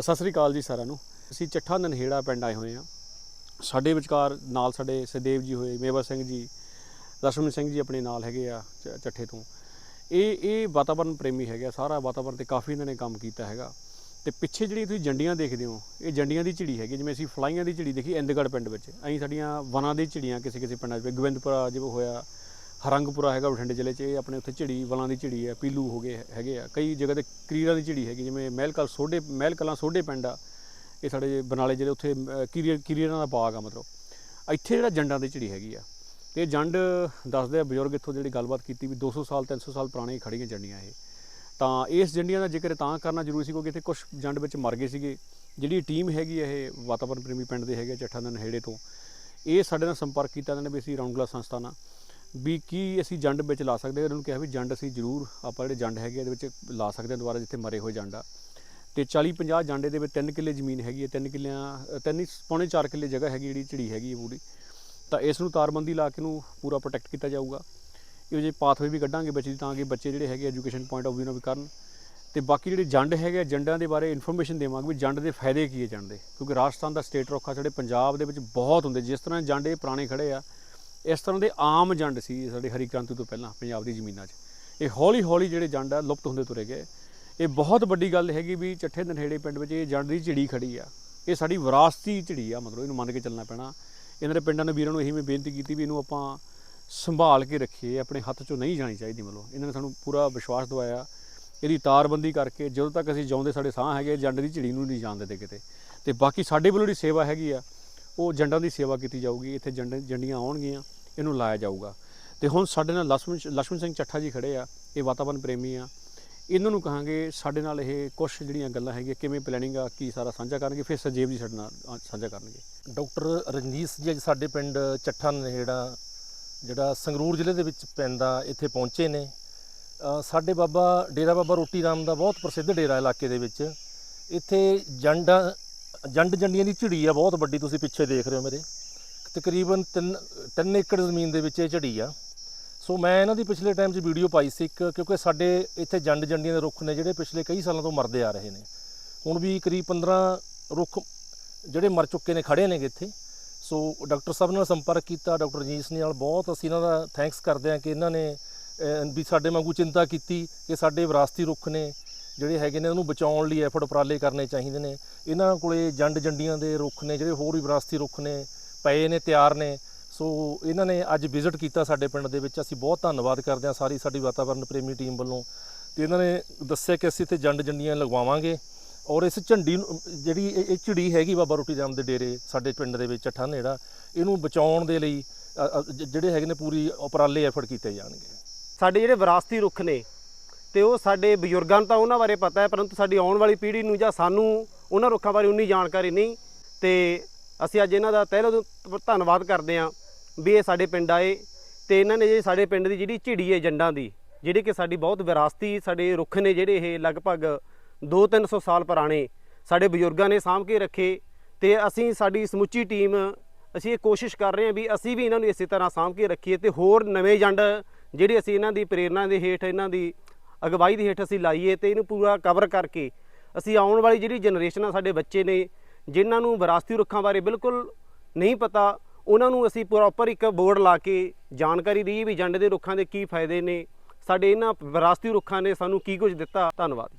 ਸਤਿ ਸ੍ਰੀ ਅਕਾਲ ਜੀ ਸਾਰਿਆਂ ਨੂੰ। ਅਸੀਂ ਚੱਠਾ ਨਨਹੇੜਾ ਪਿੰਡ ਆਏ ਹੋਏ ਹਾਂ। ਸਾਡੇ ਵਿਚਕਾਰ ਨਾਲ ਸਾਡੇ ਸਦੇਵ ਜੀ ਹੋਏ, ਮੇਵਾ ਸਿੰਘ ਜੀ ਲక్ష్ਮਣ ਸਿੰਘ ਜੀ ਆਪਣੇ ਨਾਲ ਹੈਗੇ ਆ ਚ- ਚੱਠੇ ਤੋਂ। ਇਹ ਇਹ ਵਾਤਾਵਰਣ ਪ੍ਰੇਮੀ ਹੈਗਾ ਸਾਰਾ ਵਾਤਾਵਰਣ ਤੇ ਕਾਫੀ ਇਹਨਾਂ ਨੇ ਕੰਮ ਕੀਤਾ ਹੈਗਾ। ਤੇ ਪਿੱਛੇ ਜਿਹੜੀ ਤੁਸੀਂ ਜੰਡੀਆਂ ਦੇਖਦੇ ਹੋ, ਇਹ ਜੰਡੀਆਂ ਦੀ ਝਿੜੀ ਹੈਗੀ, ਜਿਵੇਂ ਅਸੀਂ ਫਲਾਈਆਂ ਦੀ ਝਿੜੀ ਦੇਖੀ, ਇੰਦਗੜ ਪਿੰਡ ਵਿੱਚ। ਅਸੀਂ ਸਾਡੀਆਂ ਵਨਾਂ ਦੀ ਝਿੜੀਆਂ ਕਿਸੇ ਕਿਸੇ ਪਿੰਡਾਂ ਵਿੱਚ, ਗੋਬਿੰਦਪੁਰਾ ਜਿਵੇਂ ਹੋਇਆ ਹਰੰਗਪੁਰਾ ਹੈਗਾ ਬਠਿੰਡੇ ਜ਼ਿਲ੍ਹੇ 'ਚ ਇਹ ਆਪਣੇ ਉੱਥੇ ਝਿੜੀ ਵਲਾਂ ਦੀ ਝਿੜੀ ਹੈ ਪੀਲੂ ਹੋ ਗਏ ਹੈਗੇ ਆ। ਕਈ ਜਗ੍ਹਾ ਤੇ ਕਰੀਰਾਂ ਦੀ ਝਿੜੀ ਹੈਗੀ ਜਿਵੇਂ ਮਹਿਲਕਲ ਸੋਡੇ ਮਹਿਲ ਕਲਾਂ ਸੋਡੇ ਪਿੰਡ ਆ। ਇਹ ਸਾਡੇ ਬਨਾਲੇ ਜਿਹੜੇ ਉੱਥੇ ਕੀਰੀਆਂ ਕੀਰੀਆਂ ਦਾ ਬਾਗ ਆ ਮਤਲਬ। ਇੱਥੇ ਜਿਹੜਾ ਜੰਡਾਂ ਦੀ ਝਿੜੀ ਹੈਗੀ ਆ ਤੇ ਇਹ ਜੰਡ ਦੱਸਦੇ ਆ ਬਜ਼ੁਰਗ ਇੱਥੋਂ ਜਿਹੜੀ ਗੱਲਬਾਤ ਕੀਤੀ ਵੀ 200 ਸਾਲ 300 ਸਾਲ ਪੁਰਾਣੀਆਂ ਖੜੀਆਂ ਜੰਡੀਆਂ ਇਹ। ਤਾਂ ਇਸ ਜੰਡੀਆਂ ਦਾ ਜ਼ਿਕਰ ਤਾਂ ਕਰਨਾ ਜ਼ਰੂਰੀ ਸੀ ਕਿਉਂਕਿ ਇੱਥੇ ਕੁਝ ਜੰਡ ਵਿੱਚ ਮਰ ਗਏ ਸੀਗੇ। ਜਿਹੜੀ ਟੀਮ ਹੈਗੀ ਇਹ ਵਾਤਾਵਰਣ ਪ੍ਰੇਮੀ ਪਿੰਡ ਦੇ ਹੈਗੇ ਆ, ਚੱਠਾ ਦਾ ਨਹੇੜੇ ਤੋਂ। ਇਹ ਸਾਡੇ ਨਾਲ ਸੰਪਰਕ ਕੀਤਾ ਇਹਨਾਂ ਨੇ ਵੀ ਅਸੀਂ ਰਾਉਂਡਲਾ ਸੰਸਥਾ ਨਾਲ। ਵੀ ਕੀ ਅਸੀਂ ਜੰਡ ਵਿੱਚ ਲਾ ਸਕਦੇ ਹਾਂ? ਉਹਨਾਂ ਨੂੰ ਕਿਹਾ ਵੀ ਜੰਡ ਅਸੀਂ ਜ਼ਰੂਰ ਆਪਾਂ ਜਿਹੜੇ ਜੰਡ ਹੈਗੇ ਆ, ਇਹਦੇ ਵਿੱਚ ਲਾ ਸਕਦੇ ਹਾਂ ਦੁਬਾਰਾ ਜਿੱਥੇ ਮਰੇ ਹੋਏ ਜੰਡ ਆ। ਤੇ 40 50 ਜਾਂਡੇ ਦੇ ਵਿੱਚ 3 ਕਿੱਲੇ ਜ਼ਮੀਨ ਹੈਗੀ ਹੈ 3 ਕਿੱਲਿਆਂ ਅ, ਤਿੰਨ ਪੌਣੇ 4 ਕਿੱਲੇ ਜਗ੍ਹਾ ਹੈਗੀ ਜਿਹੜੀ ਝਿੜੀ ਹੈਗੀ ਹੈ ਪੂਰੀ। ਤਾਂ ਇਸ ਨੂੰ ਤਾਰਬੰਦੀ ਲਾ ਕੇ ਨੂੰ ਪੂਰਾ ਪ੍ਰੋਟੈਕਟ ਕੀਤਾ ਜਾਊਗਾ। ਇਹੋ ਜਿਹੇ ਪਾਥਵੇ ਵੀ ਕੱਢਾਂਗੇ ਬੱਚੇ ਦੀ ਤਾਂ ਕਿ ਬੱਚੇ ਜਿਹੜੇ ਹੈਗੇ ਐਜੂਕੇਸ਼ਨ ਪੁਆਇੰਟ ਆਫ View ਨਾਲ ਵੀ ਕਰਨ। ਤੇ ਬਾਕੀ ਜਿਹੜੇ ਜੰਡ ਹੈਗੇ ਆ, ਜੰਡਾਂ ਦੇ ਬਾਰੇ ਇਨਫੋਰਮੇਸ਼ਨ ਦੇਵਾਂਗੇ ਵੀ ਜੰਡ ਦੇ ਫਾਇਦੇ ਕੀ ਹੈ ਜੰਡ ਦੇ। ਕਿਉਂਕਿ ਰਾਜਸਥਾਨ ਦਾ ਸਟੇਟ ਰੁੱਖ ਆ ਸਾਡੇ ਪੰਜਾਬ ਦੇ ਵਿੱਚ ਬਹੁਤ ਹੁੰਦੇ। ਜਿਸ ਤਰ੍ਹਾਂ ਜੰਡ ਇਹ ਪੁਰਾਣੇ ਖੜੇ ਆ ਇਸ ਤਰ੍ਹਾਂ ਦੇ ਆਮ ਜੰਡ ਸੀ ਸਾਡੇ ਹਰੀ ਕ੍ਰਾਂਤੀ ਤੋਂ ਪਹਿਲਾਂ, ਪੰਜਾਬ ਦੀ ਜ਼ਮੀਨਾਂ 'ਚ। ਇਹ ਹੌਲੀ ਹੌਲੀ ਜਿਹੜੇ ਜੰਡ ਆ ਲੁਪਤ ਹੁੰਦੇ ਤੁਰੇ ਗਏ। ਇਹ ਬਹੁਤ ਵੱਡੀ ਗੱਲ ਹੈਗੀ ਵੀ ਚੱਠੇ ਨਨੇੜੇ ਪਿੰਡ ਵਿੱਚ ਇਹ ਜੰਡ ਦੀ ਝਿੜੀ ਖੜੀ ਆ। ਇਹ ਸਾਡੀ ਵਿਰਾਸਤੀ ਝਿੜੀ ਆ, ਮਤਲਬ ਇਹਨੂੰ ਮੰਨ ਕੇ ਚੱਲਣਾ ਪੈਣਾ। ਇਹਨਾਂ ਦੇ ਪਿੰਡਾਂ ਦੇ ਵੀਰਾਂ ਨੂੰ ਇਹੀ ਮੈਂ ਬੇਨਤੀ ਕੀਤੀ ਵੀ ਇਹਨੂੰ ਆਪਾਂ ਸੰਭਾਲ ਕੇ ਰੱਖੀਏ, ਆਪਣੇ ਹੱਥ 'ਚੋਂ ਨਹੀਂ ਜਾਣੀ ਚਾਹੀਦੀ ਮਤਲਬ। ਇਹਨਾਂ ਨੇ ਸਾਨੂੰ ਪੂਰਾ ਵਿਸ਼ਵਾਸ ਦਵਾਇਆ। ਇਹਦੀ ਤਾਰਬੰਦੀ ਕਰਕੇ ਜਦੋਂ ਤੱਕ ਅਸੀਂ ਜਿਉਂਦੇ ਸਾਡੇ ਸਾਹ ਹੈਗੇ, ਜੰਡ ਦੀ ਝਿੜੀ ਨੂੰ ਨਹੀਂ ਜਾਣ ਦਿੰਦੇ ਕਿਤੇ। ਤੇ ਬਾਕੀ ਸਾਡੇ ਵੱਲੋਂ ਜਿਹੜੀ ਸੇਵਾ ਹੈਗੀ ਆ, ਉਹ ਜੰਡਾਂ ਦੀ ਸੇਵਾ ਕੀਤੀ ਜਾਊਗੀ। ਇੱਥੇ ਜੰਡ ਜੰਡੀਆਂ ਆਉਣਗੀਆਂ। ਇਹਨੂੰ ਲਾਇਆ ਜਾਊਗਾ। ਤੇ ਹੁਣ ਸਾਡੇ ਨਾਲ ਲక్ష్ਮਣ ਲక్ష్ਮਣ ਸਿੰਘ ਚੱਠਾ ਜੀ ਖੜੇ ਆ, ਇਹ ਵਾਤਾਵਰਨ ਪ੍ਰੇਮੀ ਆ। ਇਹਨਾਂ ਨੂੰ ਕਹਾਂਗੇ ਸਾਡੇ ਨਾਲ ਇਹ ਕੁਝ ਜਿਹੜੀਆਂ ਗੱਲਾਂ ਹੈਗੀਆਂ, ਕਿਵੇਂ ਪਲੈਨਿੰਗ ਆ, ਕੀ ਸਾਰਾ ਸਾਂਝਾ ਕਰਨਗੇ, ਫਿਰ ਸਜੀਵ ਜੀ ਸਾਡੇ ਨਾਲ ਸਾਂਝਾ ਕਰਨਗੇ। ਡਾਕਟਰ ਰਣਜੀਤ ਜੀ, ਅੱਜ ਸਾਡੇ ਪਿੰਡ ਚੱਠਾ ਨੇੜਾ ਜਿਹੜਾ ਸੰਗਰੂਰ ਜ਼ਿਲ੍ਹੇ ਦੇ ਵਿੱਚ ਪੈਂਦਾ ਇੱਥੇ ਪਹੁੰਚੇ ਨੇ। ਸਾਡੇ ਬਾਬਾ, ਡੇਰਾ ਬਾਬਾ ਰੋਟੀ ਰਾਮ ਦਾ ਬਹੁਤ ਪ੍ਰਸਿੱਧ ਡੇਰਾ ਇਲਾਕੇ ਦੇ ਵਿੱਚ। ਇੱਥੇ ਜੰਡ ਜੰਡ ਜੰਡੀਆਂ ਦੀ ਝਿੜੀ ਆ, ਬਹੁਤ ਵੱਡੀ, ਤੁਸੀਂ ਪਿੱਛੇ ਦੇਖ ਰਹੇ ਹੋ ਮੇਰੇ। ਤਕਰੀਬਨ 3 3 ਏਕੜ ਜ਼ਮੀਨ ਦੇ ਵਿੱਚ ਇਹ ਝੜੀ ਆ। ਸੋ ਮੈਂ ਇਹਨਾਂ ਦੀ ਪਿਛਲੇ ਟਾਈਮ 'ਚ ਵੀਡੀਓ ਪਾਈ ਸੀ ਇੱਕ, ਕਿਉਂਕਿ ਸਾਡੇ ਇੱਥੇ ਜੰਡ ਜੰਡੀਆਂ ਦੇ ਰੁੱਖ ਨੇ ਜਿਹੜੇ ਪਿਛਲੇ ਕਈ ਸਾਲਾਂ ਤੋਂ ਮਰਦੇ ਆ ਰਹੇ ਨੇ। ਹੁਣ ਵੀ ਕਰੀਬ 15 ਰੁੱਖ ਜਿਹੜੇ ਮਰ ਚੁੱਕੇ ਨੇ ਖੜੇ ਨੇਗੇ ਇੱਥੇ। ਸੋ ਡਾਕਟਰ ਸਾਹਿਬ ਨਾਲ ਸੰਪਰਕ ਕੀਤਾ, ਡਾਕਟਰ ਰਜੀਸ਼ ਨਾਲ ਬਹੁਤ ਅਸੀਂ ਇਹਨਾਂ ਦਾ ਥੈਂਕਸ ਕਰਦੇ ਹਾਂ ਕਿ ਇਹਨਾਂ ਨੇ ਵੀ ਸਾਡੇ ਵਾਂਗੂ ਚਿੰਤਾ ਕੀਤੀ ਕਿ ਸਾਡੇ ਵਿਰਾਸਤੀ ਰੁੱਖ ਨੇ ਜਿਹੜੇ ਹੈਗੇ ਨੇ, ਉਹਨੂੰ ਬਚਾਉਣ ਲਈ ਐਫਰਟ ਉਪਰਾਲੇ ਕਰਨੇ ਚਾਹੀਦੇ ਨੇ। ਇਹਨਾਂ ਕੋਲੇ ਜੰਡ ਜੰਡੀਆਂ ਦੇ ਰੁੱਖ ਨੇ, ਜਿਹੜੇ ਹੋਰ ਵੀ ਵਿਰਾਸਤੀ ਰੁੱਖ ਨੇ ਪਏ ਨੇ, ਤਿਆਰ ਨੇ। ਸੋ ਇਹਨਾਂ ਨੇ ਅੱਜ ਵਿਜ਼ਿਟ ਕੀਤਾ ਸਾਡੇ ਪਿੰਡ ਦੇ ਵਿੱਚ। ਅਸੀਂ ਬਹੁਤ ਧੰਨਵਾਦ ਕਰਦੇ ਹਾਂ ਸਾਰੀ ਸਾਡੀ ਵਾਤਾਵਰਣ ਪ੍ਰੇਮੀ ਟੀਮ ਵੱਲੋਂ। ਤੇ ਇਹਨਾਂ ਨੇ ਦੱਸਿਆ ਕਿ ਅਸੀਂ ਇੱਥੇ ਜੰਡ ਜੰਡੀਆਂ ਲਗਵਾਵਾਂਗੇ। ਔਰ ਇਸ ਝੰਡੀ ਨੂੰ, ਜਿਹੜੀ ਇਹ ਇਹ ਝਿੜੀ ਹੈਗੀ ਬਾਬਾ ਰੋਟੀ ਰਾਮ ਦੇ ਡੇਰੇ ਸਾਡੇ ਪਿੰਡ ਦੇ ਵਿੱਚ ਚੱਠਾ ਨੇੜਾ ਇਹਨੂੰ ਬਚਾਉਣ ਦੇ ਲਈ ਜਿਹੜੇ ਹੈਗੇ ਨੇ ਪੂਰੀ ਉਪਰਾਲੇ ਐਫਰਟ ਕੀਤੇ ਜਾਣਗੇ। ਸਾਡੇ ਜਿਹੜੇ ਵਿਰਾਸਤੀ ਰੁੱਖ ਨੇ, ਤੇ ਉਹ ਸਾਡੇ ਬਜ਼ੁਰਗਾਂ ਨੂੰ ਤਾਂ ਉਹਨਾਂ ਬਾਰੇ ਪਤਾ ਹੈ, ਪਰੰਤੂ ਸਾਡੀ ਆਉਣ ਵਾਲੀ ਪੀੜ੍ਹੀ ਨੂੰ ਜਾਂ ਸਾਨੂੰ ਉਹਨਾਂ ਰੁੱਖਾਂ ਬਾਰੇ ਉਨੀ ਜਾਣਕਾਰੀ ਨਹੀਂ। ਤੇ ਅਸੀਂ ਅੱਜ ਇਹਨਾਂ ਦਾ ਤਹਿ ਧੰਨਵਾਦ ਕਰਦੇ ਹਾਂ ਵੀ ਇਹ ਸਾਡੇ ਪਿੰਡ ਆਏ ਤੇ ਇਹਨਾਂ ਨੇ ਜੇ ਸਾਡੇ ਪਿੰਡ ਦੀ ਜਿਹੜੀ ਝਿੜੀ ਹੈ ਜੰਡਾਂ ਦੀ, ਜਿਹੜੀ ਕਿ ਸਾਡੀ ਬਹੁਤ ਵਿਰਾਸਤੀ ਸਾਡੇ ਰੁੱਖ ਨੇ ਜਿਹੜੇ ਇਹ ਲਗਭਗ 2-300 ਸਾਲ ਪੁਰਾਣੇ ਸਾਡੇ ਬਜ਼ੁਰਗਾਂ ਨੇ ਸਾਂਭ ਕੇ ਰੱਖੇ ਤੇ ਅਸੀਂ ਸਾਡੀ ਸਮੁੱਚੀ ਟੀਮ, ਅਸੀਂ ਇਹ ਕੋਸ਼ਿਸ਼ ਕਰ ਰਹੇ ਹਾਂ ਵੀ ਅਸੀਂ ਵੀ ਇਹਨਾਂ ਨੂੰ ਇਸੇ ਤਰ੍ਹਾਂ ਸਾਂਭ ਕੇ ਰੱਖੀਏ ਤੇ ਹੋਰ ਨਵੇਂ ਜੰਡ ਜਿਹੜੇ ਅਸੀਂ ਇਹਨਾਂ ਦੀ ਪ੍ਰੇਰਣਾ ਦੇ ਹੇਠ, ਇਹਨਾਂ ਦੀ ਅਗਵਾਈ ਦੇ ਹੇਠ ਅਸੀਂ ਲਾਈਏ ਤੇ ਇਹਨੂੰ ਪੂਰਾ ਕਵਰ ਕਰਕੇ ਅਸੀਂ ਆਉਣ ਵਾਲੀ ਜਿਹੜੀ ਜਨਰੇਸ਼ਨ ਆ, ਸਾਡੇ ਬੱਚੇ ਨੇ ਜਿਨ੍ਹਾਂ ਨੂੰ ਵਿਰਾਸਤੀ ਰੁੱਖਾਂ ਬਾਰੇ ਬਿਲਕੁਲ ਨਹੀਂ ਪਤਾ, ਉਹਨਾਂ ਨੂੰ ਅਸੀਂ ਪ੍ਰੋਪਰ ਇੱਕ ਬੋਰਡ ਲਾ ਕੇ ਜਾਣਕਾਰੀ ਦਈਏ ਵੀ ਜੰਡ ਦੇ ਰੁੱਖਾਂ ਦੇ ਕੀ ਫਾਇਦੇ ਨੇ, ਸਾਡੇ ਇਹਨਾਂ ਵਿਰਾਸਤੀ ਰੁੱਖਾਂ ਨੇ ਸਾਨੂੰ ਕੀ ਕੁਝ ਦਿੱਤਾ। ਧੰਨਵਾਦ